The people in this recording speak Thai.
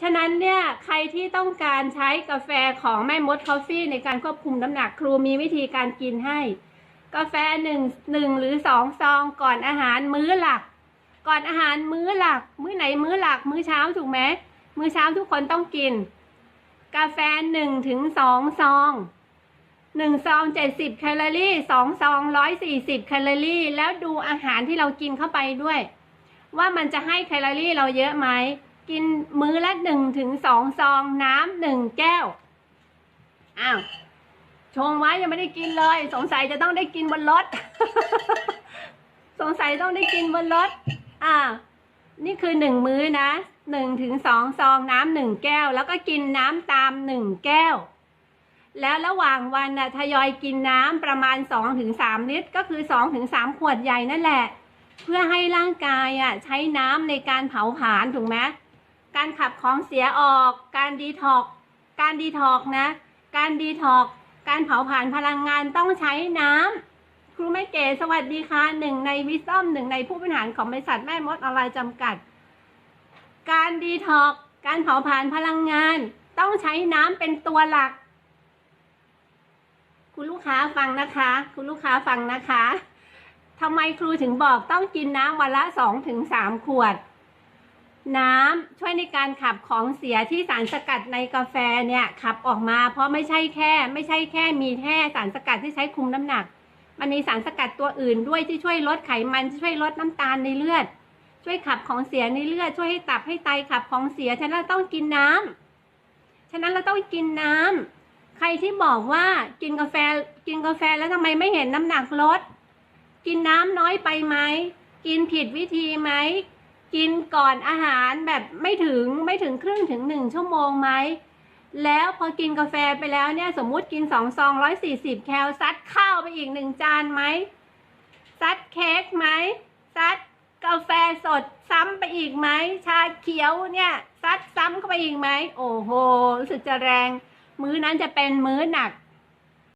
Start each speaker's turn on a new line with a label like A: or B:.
A: ฉะนั้นเนี่ยใครที่ต้องการใช้กาแฟของแม่มดคอฟฟี่ในการควบคุมน้ำหนักครูมีวิธีการกินให้ กาแฟหนึ่งหนึ่งหรือสองซองก่อนอาหารมื้อหลัก ก่อนอาหารมื้อหลัก มื้อไหนมื้อหลัก มื้อเช้าถูกไหมมื้อเช้าทุกคนต้องกิน กาแฟหนึ่งถึงสองซองหนึ่งซองเจ็ดสิบแคลอรี่สองซองร้อยสี่สิบแคลอรี่ แล้วดูอาหารที่เรากินเข้าไปด้วย ว่ามันจะให้แคลอรี่เราเยอะไหม กินมื้อละหนึ่งถึงสองซองน้ำหนึ่งแก้ว อ้าวชงไว้ยังไม่ได้กินเลย สงสัยจะต้องได้กินบนรถ สงสัยต้องได้กินบนรถ อ่า นี่คือหนึ่งมื้อนะหนึ่งถึงสองซองน้ำหนึ่งแก้ว แล้วก็กินน้ำตามหนึ่งแก้ว แล้วระหว่างวันน่ะทยอยกินน้ำประมาณสองถึงสามลิตร ก็คือสองถึงสามขวดใหญ่นั่นแหละ เพื่อให้ร่างกายอะใช้น้ำในการเผาผลาญถูกไหม การขับของเสียออก การดีท็อกการดีท็อกนะ การดีท็อกการเผาผลาญพลังงานต้องใช้น้ำครูแม่เก๋สวัสดีค่ะหนึ่งในวิซอมหนึ่งในผู้บริหารของบริษัทแม่มดออนไลน์จำกัด การดีท็อกการเผาผลาญพลังงาน ต้องใช้น้ำเป็นตัวหลัก คุณลูกค้าฟังนะคะ คุณลูกค้าฟังนะคะทำไมครูถึงบอกต้องกินน้ำวันละสองถึงสามขวด น้ำช่วยในการขับของเสียที่สารสกัดในกาแฟเนี่ยขับออกมา เพราะไม่ใช่แค่ ไม่ใช่แค่มีแค่สารสกัดที่ใช้คุมน้ำหนัก มันมีสารสกัดตัวอื่นด้วยที่ช่วยลดไขมันช่วยลดน้ำตาลในเลือด ช่วยขับของเสียในเลือดช่วยให้ตับให้ไตขับของเสียฉะนั้นเราต้องกินน้ำฉะนั้นเราต้องกินน้ำใครที่บอกว่ากินกาแฟกินกาแฟแล้วทำไมไม่เห็นน้ำหนักลด กินน้ำน้อยไปไหมกินผิดวิธีไหม กินก่อนอาหารแบบไม่ถึงไม่ถึงครึ่งถึงหนึ่งชั่วโมงไหม แล้วพอกินกาแฟไปแล้วเนี่ยสมมุติกินสองซองร้อยสี่สิบแคลซัดข้าวไปอีกหนึ่งจานไหมซัดเค้กไหมซัดกาแฟสดซ้ำไปอีกไหมชาเขียวเนี่ยซัดซ้ำเข้าไปอีกไหมโอ้โหรู้สึกจะแรง มื้อนั้นจะเป็นมื้อหนัก